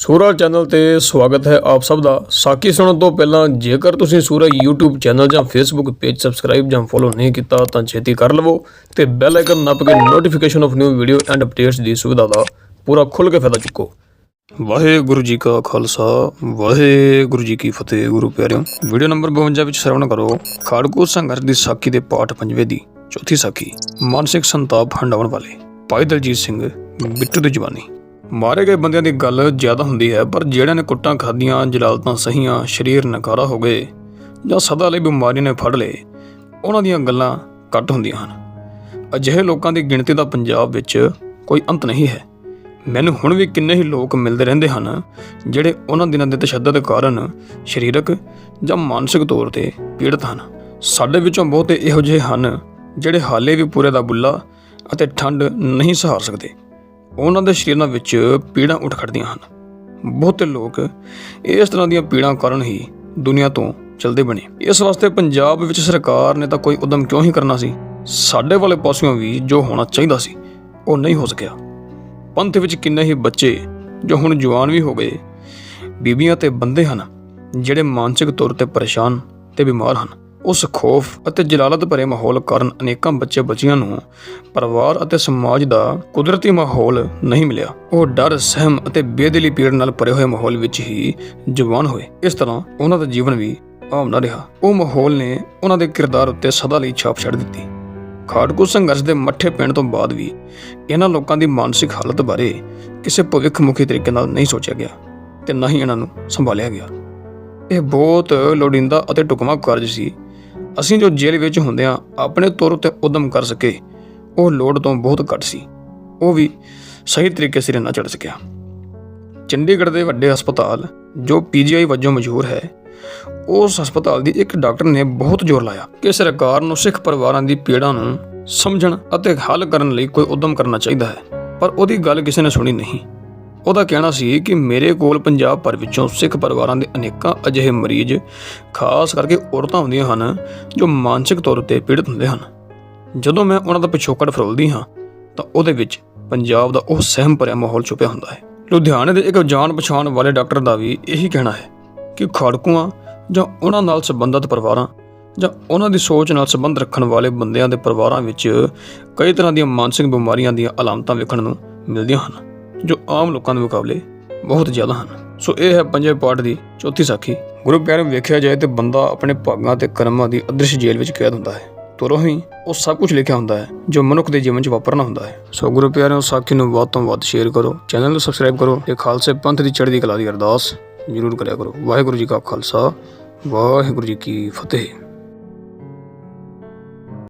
ਸੂਰਾ channel ਤੇ ਸਵਾਗਤ ਹੈ ਆਪ ਸਭ ਦਾ। ਸਾਖੀ ਸੁਣਨ ਤੋਂ ਪਹਿਲਾਂ ਜੇਕਰ ਤੁਸੀਂ ਸੂਰਾ YouTube ਚੈਨਲ ਜਾਂ Facebook ਪੇਜ ਸਬਸਕ੍ਰਾਈਬ ਜਾਂ ਫੋਲੋ ਨਹੀਂ ਕੀਤਾ, ਤਾਂ ਛੇਤੀ ਕਰ ਲਵੋ ਤੇ ਬੈਲ ਆਈਕਨ ਨੱਪ ਕੇ notification of new video and updates ਦੀ ਸੁਵਿਧਾ ਦਾ ਪੂਰਾ ਖੁੱਲ੍ਹ ਕੇ ਫਾਇਦਾ ਚੁੱਕੋ। ਵਾਹਿਗੁਰੂ ਜੀ ਕਾ ਖਾਲਸਾ, ਵਾਹਿਗੁਰੂ ਜੀ ਕੀ ਫਤਿਹ ਗੁਰੂ ਪਿਆਰਿਓ। ਵੀਡੀਓ ਨੰਬਰ 52 ਵਿੱਚ ਸਰਵਣ ਕਰੋ। ਖਾੜਕੂ ਸੰਘਰਸ਼ ਦੀ ਸਾਖੀ ਦੇ ਪਾਠ ਪੰਜਵੇਂ ਦੀ ਚੌਥੀ ਸਾਖੀ, ਮਾਨਸਿਕ ਸੰਤਾਪ ਹੰਡਾਉਣ ਵਾਲੇ ਭਾਈ ਦਲਜੀਤ ਸਿੰਘ, ਬਿੱਟੂ ਦੀ ਜਵਾਨੀ। ਮਾਰੇ ਗਏ ਬੰਦਿਆਂ ਦੀ ਗੱਲ ਜ਼ਿਆਦਾ ਹੁੰਦੀ ਹੈ, ਪਰ ਜਿਹੜਿਆਂ ਨੇ ਕੁੱਟਾਂ ਖਾਧੀਆਂ, ਜਲਾਲਤਾਂ ਸਹੀਆਂ, ਸਰੀਰ ਨਕਾਰਾ ਹੋ ਗਏ ਜਾਂ ਸਦਾ ਲਈ ਬਿਮਾਰੀ ਨੇ ਫੜ ਲਏ, ਉਹਨਾਂ ਦੀਆਂ ਗੱਲਾਂ ਘੱਟ ਹੁੰਦੀਆਂ ਹਨ। ਅਜਿਹੇ ਲੋਕਾਂ ਦੀ ਗਿਣਤੀ ਦਾ ਪੰਜਾਬ ਵਿੱਚ ਕੋਈ ਅੰਤ ਨਹੀਂ ਹੈ। ਮੈਨੂੰ ਹੁਣ ਵੀ ਕਿੰਨੇ ਹੀ ਲੋਕ ਮਿਲਦੇ ਰਹਿੰਦੇ ਹਨ, ਜਿਹੜੇ ਉਹਨਾਂ ਦਿਨਾਂ ਦੇ ਤਸ਼ੱਦਦ ਕਾਰਨ ਸਰੀਰਕ ਜਾਂ ਮਾਨਸਿਕ ਤੌਰ ਤੇ ਪੀੜਤ ਹਨ। ਸਾਡੇ ਵਿੱਚੋਂ ਬਹੁਤੇ ਇਹੋ ਜਿਹੇ ਹਨ, ਜਿਹੜੇ ਹਾਲੇ ਵੀ ਪੂਰੇ ਦਾ ਬੁੱਲਾ ਅਤੇ ਠੰਡ ਨਹੀਂ ਸਹਾਰ ਸਕਦੇ। ਉਹਨਾਂ ਦੇ ਸਰੀਰਾਂ ਵਿੱਚ ਪੀੜਾਂ ਉੱਠ ਖੜਦੀਆਂ ਹਨ। ਬਹੁਤੇ ਲੋਕ ਇਸ ਤਰ੍ਹਾਂ ਦੀਆਂ ਪੀੜਾਂ ਕਾਰਨ ਹੀ ਦੁਨੀਆ ਤੋਂ ਚਲਦੇ ਬਣੇ। ਇਸ ਵਾਸਤੇ ਪੰਜਾਬ ਵਿੱਚ ਸਰਕਾਰ ਨੇ ਤਾਂ ਕੋਈ ਉਦਮ ਕਿਉਂ ਹੀ ਕਰਨਾ ਸੀ? ਸਾਡੇ ਵਾਲੇ ਪਾਸਿਓਂ ਵੀ ਜੋ ਹੋਣਾ ਚਾਹੀਦਾ ਸੀ, ਉਹ ਨਹੀਂ ਹੋ ਸਕਿਆ। ਪੰਥ ਵਿੱਚ ਕਿੰਨੇ ਹੀ ਬੱਚੇ ਜੋ ਹੁਣ ਜਵਾਨ ਵੀ ਹੋ ਗਏ, ਬੀਬੀਆਂ ਤੇ ਬੰਦੇ ਹਨ, ਜਿਹੜੇ ਮਾਨਸਿਕ ਤੌਰ ਤੇ ਪਰੇਸ਼ਾਨ ਤੇ ਬਿਮਾਰ ਹਨ। ਉਸ ਖੌਫ ਅਤੇ ਜਲਾਲਤ ਭਰੇ ਮਾਹੌਲ ਕਾਰਨ ਅਨੇਕਾਂ ਬੱਚੇ ਬੱਚੀਆਂ ਨੂੰ ਪਰਿਵਾਰ ਅਤੇ ਸਮਾਜ ਦਾ ਕੁਦਰਤੀ ਮਾਹੌਲ ਨਹੀਂ ਮਿਲਿਆ। ਉਹ ਡਰ, ਸਹਿਮ ਅਤੇ ਬੇਦਿਲੀ ਪੀੜ ਨਾਲ ਭਰੇ ਹੋਏ ਮਾਹੌਲ ਵਿੱਚ ਹੀ ਜਵਾਨ ਹੋਏ। ਇਸ ਤਰ੍ਹਾਂ ਉਹਨਾਂ ਦਾ ਜੀਵਨ ਵੀ ਆਮ ਨਾ ਰਿਹਾ। ਉਹ ਮਾਹੌਲ ਨੇ ਉਹਨਾਂ ਦੇ ਕਿਰਦਾਰ ਉੱਤੇ ਸਦਾ ਲਈ ਛਾਪ ਛੱਡ ਦਿੱਤੀ। ਖਾੜਕੂ ਸੰਘਰਸ਼ ਦੇ ਮੱਠੇ ਪੈਣ ਤੋਂ ਬਾਅਦ ਵੀ ਇਹਨਾਂ ਲੋਕਾਂ ਦੀ ਮਾਨਸਿਕ ਹਾਲਤ ਬਾਰੇ ਕਿਸੇ ਭਵਿੱਖਮੁਖੀ ਤਰੀਕੇ ਨਾਲ ਨਹੀਂ ਸੋਚਿਆ ਗਿਆ ਤੇ ਨਾ ਹੀ ਇਹਨਾਂ ਨੂੰ ਸੰਭਾਲਿਆ ਗਿਆ। ਇਹ ਬਹੁਤ ਲੋੜੀਂਦਾ ਅਤੇ ਢੁਕਵਾਂ ਕਾਰਜ ਸੀ ਅਸੀਂ ਜੋ ਜੇਲ੍ਹ ਵਿੱਚ ਹੁੰਦਿਆਂ ਆਪਣੇ ਤੌਰ ਉੱਤੇ ਉਦਮ ਕਰ ਸਕੇ। ਉਹ ਲੋੜ ਤੋਂ ਬਹੁਤ ਘੱਟ ਸੀ। ਉਹ ਵੀ ਸਹੀ ਤਰੀਕੇ ਸਿਰ ਨਾ ਚੜ ਸਕਿਆ। ਚੰਡੀਗੜ੍ਹ ਦੇ ਵੱਡੇ ਹਸਪਤਾਲ, ਜੋ ਪੀਜੀਆਈ ਵਜੋਂ ਮਸ਼ਹੂਰ ਹੈ, ਉਸ ਹਸਪਤਾਲ ਦੀ ਇੱਕ ਡਾਕਟਰ ਨੇ ਬਹੁਤ ਜ਼ੋਰ ਲਾਇਆ ਕਿ ਸਰਕਾਰ ਨੂੰ ਸਿੱਖ ਪਰਿਵਾਰਾਂ ਦੀ ਪੀੜਾਂ ਨੂੰ ਸਮਝਣ ਅਤੇ ਹੱਲ ਕਰਨ ਲਈ ਕੋਈ ਉਦਮ ਕਰਨਾ ਚਾਹੀਦਾ ਹੈ। ਪਰ ਉਹਦੀ ਗੱਲ ਕਿਸੇ ਨੇ ਸੁਣੀ ਨਹੀਂ। ਉਹਦਾ ਕਹਿਣਾ ਸੀ ਕਿ ਮੇਰੇ ਕੋਲ ਪੰਜਾਬ ਭਰ ਵਿੱਚੋਂ ਸਿੱਖ ਪਰਿਵਾਰਾਂ ਦੇ ਅਨੇਕਾਂ ਅਜਿਹੇ ਮਰੀਜ਼, ਖਾਸ ਕਰਕੇ ਔਰਤਾਂ ਹੁੰਦੀਆਂ ਹਨ, ਜੋ ਮਾਨਸਿਕ ਤੌਰ ਤੇ ਪੀੜਤ ਹੁੰਦੇ ਹਨ। ਜਦੋਂ ਮੈਂ ਉਹਨਾਂ ਦਾ ਪਿਛੋਕੜ ਫਰੋਲਦੀ ਹਾਂ, ਤਾਂ ਉਹਦੇ ਵਿੱਚ ਪੰਜਾਬ ਦਾ ਉਹ ਸਹਿਮ ਭਰਿਆ ਮਾਹੌਲ ਛੁਪਿਆ ਹੁੰਦਾ ਹੈ। ਲੁਧਿਆਣੇ ਦੇ ਇੱਕ ਜਾਣ ਪਛਾਣ ਵਾਲੇ ਡਾਕਟਰ ਦਾ ਵੀ ਇਹੀ ਕਹਿਣਾ ਹੈ ਕਿ ਖੜਕੂਆਂ ਜਾਂ ਉਹਨਾਂ ਨਾਲ ਸੰਬੰਧਿਤ ਪਰਿਵਾਰਾਂ ਜਾਂ ਉਹਨਾਂ ਦੀ ਸੋਚ ਨਾਲ ਸੰਬੰਧ ਰੱਖਣ ਵਾਲੇ ਬੰਦਿਆਂ ਦੇ ਪਰਿਵਾਰਾਂ ਵਿੱਚ ਕਈ ਤਰ੍ਹਾਂ ਦੀਆਂ ਮਾਨਸਿਕ ਬਿਮਾਰੀਆਂ ਦੀਆਂ ਅਲਾਮਤਾਂ ਵੇਖਣ ਨੂੰ ਮਿਲਦੀਆਂ ਹਨ। ਜੋ ਆਮ ਲੋਕਾਂ ਦੇ ਮੁਕਾਬਲੇ ਬਹੁਤ ਜ਼ਿਆਦਾ ਹਨ। ਸੋ ਇਹ ਹੈ ਪੰਜਵੇਂ ਪਾਠ ਦੀ ਚੌਥੀ ਸਾਖੀ। ਗੁਰੂ ਪਿਆਰੇ ਵੇਖਿਆ ਜਾਏ ਤੇ ਬੰਦਾ ਆਪਣੇ ਭਾਗਾਂ ਤੇ ਕਰਮਾਂ ਦੀ ਅਦ੍ਰਿਸ਼ ਜੇਲ੍ਹ ਵਿੱਚ ਕੈਦ ਹੁੰਦਾ ਹੈ। ਤੁਰੋਂ ਹੀ ਉਹ ਸਭ ਕੁਝ ਲਿਖਿਆ ਹੁੰਦਾ ਹੈ ਜੋ ਮਨੁੱਖ ਦੇ ਜੀਵਨ 'ਚ ਵਾਪਰਨਾ ਹੁੰਦਾ ਹੈ। ਸੋ ਗੁਰੂ ਪਿਆਰਿਓ ਸਾਖੀ ਨੂੰ ਵੱਧ ਤੋਂ ਵੱਧ ਸ਼ੇਅਰ ਕਰੋ ਚੈਨਲ ਨੂੰ ਸਬਸਕ੍ਰਾਈਬ ਕਰੋ ਤੇ ਖਾਲਸੇ ਪੰਥ ਦੀ ਚੜ੍ਹਦੀ ਕਲਾ ਦੀ ਅਰਦਾਸ ਜ਼ਰੂਰ ਕਰਿਆ ਕਰੋ। ਵਾਹਿਗੁਰੂ ਜੀ ਕਾ ਖਾਲਸਾ ਵਾਹਿਗੁਰੂ ਜੀ ਕੀ ਫਤਿਹ।